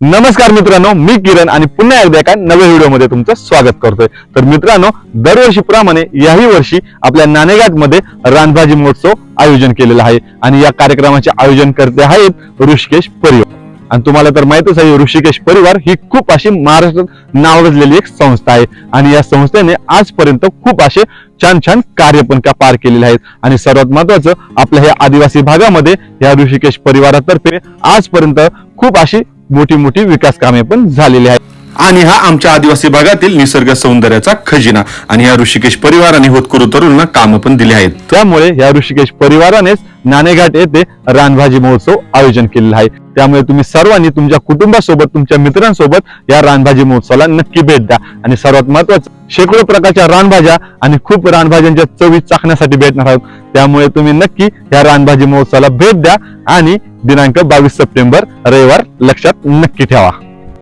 नमस्कार मित्रांनो मी किरण आणि पुन्हा एकदा एका नव्या व्हिडिओमध्ये तुमचं स्वागत करतोय. तर मित्रांनो दरवर्षीप्रमाणे याही वर्षी आपल्या नाणेघाटमध्ये रानभाजी महोत्सव आयोजन केलेला आहे. आणि या कार्यक्रमाचे आयोजन करते आहेत ऋषिकेश परिवार. आणि तुम्हाला तर माहितच आहे ऋषिकेश परिवार ही खूप अशी महाराष्ट्रात नावाजलेली एक संस्था आहे. आणि या संस्थेने आजपर्यंत खूप असे छान छान कार्य पण का पार केलेले आहेत. आणि सर्वात महत्वाचं आपल्या ह्या आदिवासी भागामध्ये या ऋषिकेश परिवारातर्फे आजपर्यंत खूप अशी मोठी मोठी विकास कामे पण झालेली आहेत. आणि हा आमच्या आदिवासी भागातील निसर्ग सौंदर्याचा खजिना आणि या ऋषिकेश परिवाराने होतकरू तरुणांना कामं पण दिली आहेत. त्यामुळे या ऋषिकेश परिवारानेच नाणेघाट येथे रानभाजी महोत्सव आयोजन केलेला आहे. त्यामुळे तुम्ही सर्वांनी तुमच्या कुटुंबासोबत तुमच्या मित्रांसोबत या रानभाजी महोत्सवाला नक्की भेट द्या. आणि सर्वात महत्वाचं शेकडो प्रकारच्या रानभाज्या आणि खूप रानभाज्यांच्या चवी चाखण्यासाठी भेटणार आहोत. त्यामुळे तुम्ही नक्की या रानभाजी महोत्सवाला भेट द्या आणि दिनांक बावीस सप्टेंबर रविवार लक्षात नक्की ठेवा.